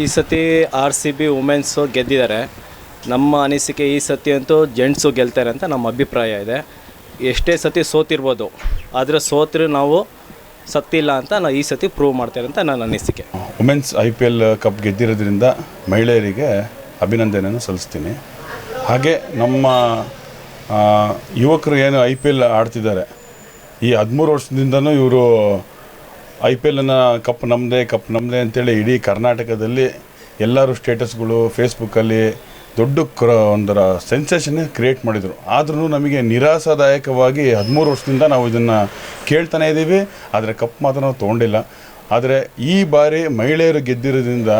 ಈ ಸತಿ R C B women's ಗೆದ್ದಿದ್ದಾರೆ. ನಮ್ಮ ಅನಿಸಿಕೆ ಈ ಸತಿ ಅಂತೂ ಜೆಂಟ್ಸು ಗೆಲ್ತಾರೆ ಅಂತ ನಮ್ಮ ಅಭಿಪ್ರಾಯ ಇದೆ. ಎಷ್ಟೇ ಸತಿ ಸೋತಿರ್ಬೋದು, ಆದರೆ ಸೋತ್ರೆ ನಾವು ಸತ್ತಿಲ್ಲ ಅಂತ ನಾವು ಈ ಸತಿ ಪ್ರೂವ್ ಮಾಡ್ತಾರೆ ಅಂತ ನನ್ನ ಅನಿಸಿಕೆ. Women's I P L cup ಗೆದ್ದಿರೋದ್ರಿಂದ ಮಹಿಳೆಯರಿಗೆ ಅಭಿನಂದನೆಯನ್ನು ಸಲ್ಲಿಸ್ತೀನಿ. ಹಾಗೆ ನಮ್ಮ ಯುವಕರು ಏನು ಐ ಪಿ ಎಲ್ ಆಡ್ತಿದ್ದಾರೆ, ಈ ಹದಿಮೂರು ವರ್ಷದಿಂದನೂ ಇವರು ಐ ಪಿ ಎಲ್ನ ಕಪ್ ನಮ್ಮದೇ ಕಪ್ ನಮ್ಮದೇ ಅಂತೇಳಿ ಇಡೀ ಕರ್ನಾಟಕದಲ್ಲಿ ಎಲ್ಲರೂ ಸ್ಟೇಟಸ್ಗಳು ಫೇಸ್ಬುಕ್ಕಲ್ಲಿ ದೊಡ್ಡ ಕ್ರ ಒಂದರ ಸೆನ್ಸೇಷನ್ ಕ್ರಿಯೇಟ್ ಮಾಡಿದರು. ಆದ್ರೂ ನಮಗೆ ನಿರಾಶಾದಾಯಕವಾಗಿ ಹದಿಮೂರು ವರ್ಷದಿಂದ ನಾವು ಇದನ್ನು ಕೇಳ್ತಾನೆ ಇದ್ದೀವಿ. ಆದರೆ ಕಪ್ ಮಾತ್ರ ನಾವು ತೊಗೊಂಡಿಲ್ಲ. ಆದರೆ ಈ ಬಾರಿ ಮಹಿಳೆಯರು ಗೆದ್ದಿರೋದ್ರಿಂದ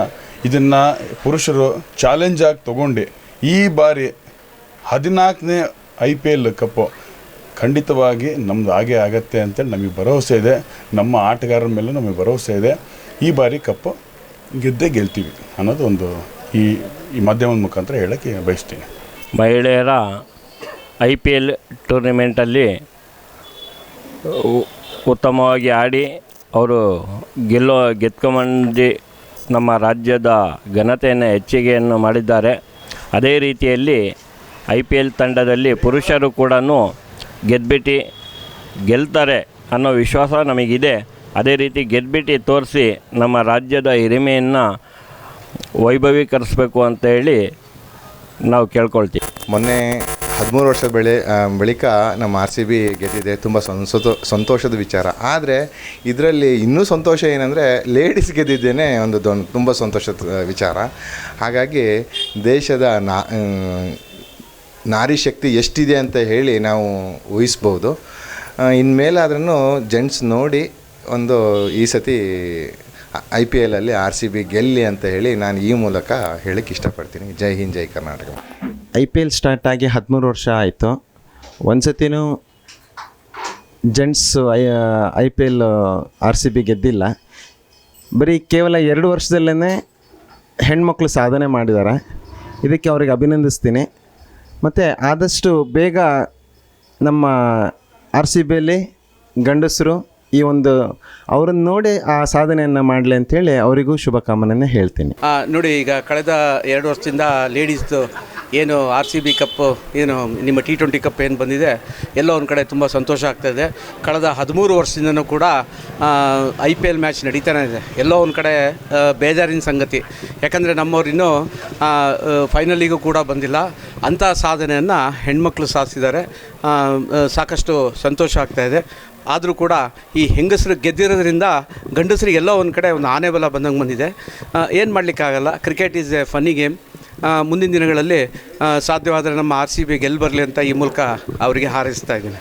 ಇದನ್ನು ಪುರುಷರು ಚಾಲೆಂಜ್ ಆಗಿ ತೊಗೊಂಡು. ಈ ಬಾರಿ ಹದಿನಾಲ್ಕನೇ ಐ ಪಿ ಎಲ್ ಕಪ್ಪು ಖಂಡಿತವಾಗಿ ನಮ್ದು ಹಾಗೆ ಆಗತ್ತೆ ಅಂತೇಳಿ ನಮಗೆ ಭರವಸೆ ಇದೆ. ನಮ್ಮ ಆಟಗಾರರ ಮೇಲೆ ನಮಗೆ ಭರವಸೆ ಇದೆ. ಈ ಬಾರಿ ಕಪ್ಪು ಗೆದ್ದೇ ಗೆಲ್ತೀವಿ ಅನ್ನೋದು ಒಂದು ಈ ಈ ಮಾಧ್ಯಮದ ಮುಖಾಂತರ ಹೇಳೋಕ್ಕೆ ಬಯಸ್ತೀನಿ. ಮಹಿಳೆಯರ ಐ ಪಿ ಎಲ್ ಟೂರ್ನಿಮೆಂಟಲ್ಲಿ ಉತ್ತಮವಾಗಿ ಆಡಿ ಅವರು ಗೆಲ್ಲೋ, ಗೆದ್ಕೊಂಬಂದು ನಮ್ಮ ರಾಜ್ಯದ ಘನತೆಯನ್ನು, ಹೆಚ್ಚಿಗೆಯನ್ನು ಮಾಡಿದ್ದಾರೆ. ಅದೇ ರೀತಿಯಲ್ಲಿ ಐ ಪಿ ಎಲ್ ತಂಡದಲ್ಲಿ ಪುರುಷರು ಕೂಡ ಗೆದ್ಬಿಟ್ಟು ಗೆಲ್ತಾರೆ ಅನ್ನೋ ವಿಶ್ವಾಸ ನಮಗಿದೆ. ಅದೇ ರೀತಿ ಗೆದ್ಬಿಟ್ಟು ತೋರಿಸಿ ನಮ್ಮ ರಾಜ್ಯದ ಹಿರಿಮೆಯನ್ನು ವೈಭವೀಕರಿಸಬೇಕು ಅಂತ ಹೇಳಿ ನಾವು ಕೇಳ್ಕೊಳ್ತೀವಿ. ಮೊನ್ನೆ ಹದಿಮೂರು ವರ್ಷದ ಬೆಳೆ ಬಳಿಕ ನಮ್ಮ ಆರ್ ಸಿ ಬಿ ಗೆದ್ದಿದೆ. ತುಂಬ ಸಂತೋ ಸಂತೋಷದ ವಿಚಾರ. ಆದರೆ ಇದರಲ್ಲಿ ಇನ್ನೂ ಸಂತೋಷ ಏನಂದರೆ ಲೇಡೀಸ್ ಗೆದ್ದಿದ್ದೇನೆ ಒಂದು ತುಂಬ ಸಂತೋಷದ ವಿಚಾರ. ಹಾಗಾಗಿ ದೇಶದ ನಾ ನಾರಿ ಶಕ್ತಿ ಎಷ್ಟಿದೆ ಅಂತ ಹೇಳಿ ನಾವು ಊಹಿಸ್ಬೋದು. ಇನ್ಮೇಲಾದ್ರೂ ಜೆಂಟ್ಸ್ ನೋಡಿ ಒಂದು ಈ ಸತಿ ಐ ಪಿ ಎಲಲ್ಲಿ ಆರ್ ಸಿ ಬಿ ಗೆಲ್ಲಿ ಅಂತ ಹೇಳಿ ನಾನು ಈ ಮೂಲಕ ಹೇಳಕ್ಕೆ ಇಷ್ಟಪಡ್ತೀನಿ. ಜೈ ಹಿಂದ್, ಜೈ Karnataka. I P L start ಆಗಿ ಹದಿಮೂರು ವರ್ಷ ಆಯಿತು. ಒಂದು ಸತಿನೂ gents I I P L R C B ಗೆದ್ದಿಲ್ಲ. ಬರೀ ಕೇವಲ ಎರಡು ವರ್ಷದಲ್ಲೇ ಹೆಣ್ಮಕ್ಳು ಸಾಧನೆ ಮಾಡಿದ್ದಾರೆ ಇದಕ್ಕೆ ಅವ್ರಿಗೆ ಅಭಿನಂದಿಸ್ತೀನಿ. ಮತ್ತು ಆದಷ್ಟು ಬೇಗ ನಮ್ಮ ಆರ್ ಸಿ ಬಿಯಲ್ಲಿ ಗಂಡಸರು ಈ ಒಂದು ಅವರನ್ನು ನೋಡಿ ಆ ಸಾಧನೆಯನ್ನು ಮಾಡಲಿ ಅಂತೇಳಿ ಅವರಿಗೂ ಶುಭಕಾಮನೆಯನ್ನು ಹೇಳ್ತೀನಿ. ನೋಡಿ, ಈಗ ಕಳೆದ ಎರಡು ವರ್ಷದಿಂದ ಲೇಡೀಸ್ದು ಏನು ಆರ್ ಸಿ ಬಿ ಕಪ್ಪು, ಏನು ನಿಮ್ಮ ಟಿ ಟ್ವೆಂಟಿ ಕಪ್ ಏನು ಬಂದಿದೆ, ಎಲ್ಲ ಒಂದು ಕಡೆ ತುಂಬ ಸಂತೋಷ ಆಗ್ತಾಯಿದೆ ಕಳೆದ ಹದಿಮೂರು ವರ್ಷದಿಂದನೂ ಕೂಡ ಐ ಪಿ ಎಲ್ ಮ್ಯಾಚ್ ನಡೀತಾನೆ ಇದೆ. ಎಲ್ಲೋ ಒಂದು ಕಡೆ ಬೇಜಾರಿನ ಸಂಗತಿ. ಯಾಕಂದರೆ ನಮ್ಮವ್ರು ಇನ್ನೂ ಫೈನಲಿಗೂ ಕೂಡ ಬಂದಿಲ್ಲ. ಅಂಥ ಸಾಧನೆಯನ್ನು ಹೆಣ್ಮಕ್ಳು ಸಾಧಿಸಿದ್ದಾರೆ. ಸಾಕಷ್ಟು ಸಂತೋಷ ಆಗ್ತಾಯಿದೆ ಆದರೂ ಕೂಡ ಈ ಹೆಂಗಸರು ಗೆದ್ದಿರೋದ್ರಿಂದ ಗಂಡಸರಿಗೆ ಎಲ್ಲೋ ಒಂದು ಕಡೆ ಒಂದು ಆನೆ ಬಲ ಬಂದಂಗೆ ಬಂದಿದೆ. ಏನು ಮಾಡಲಿಕ್ಕಾಗಲ್ಲ? Cricket is a funny game ಮುಂದಿನ ದಿನಗಳಲ್ಲಿ ಸಾಧ್ಯವಾದರೆ ನಮ್ಮ ಆರ್ ಸಿ ಬಿ ಗೆಲ್ಲಿ ಬರಲಿ ಅಂತ ಈ ಮೂಲಕ ಅವರಿಗೆ ಹಾರೈಸ್ತಾ ಇದ್ದೀನಿ.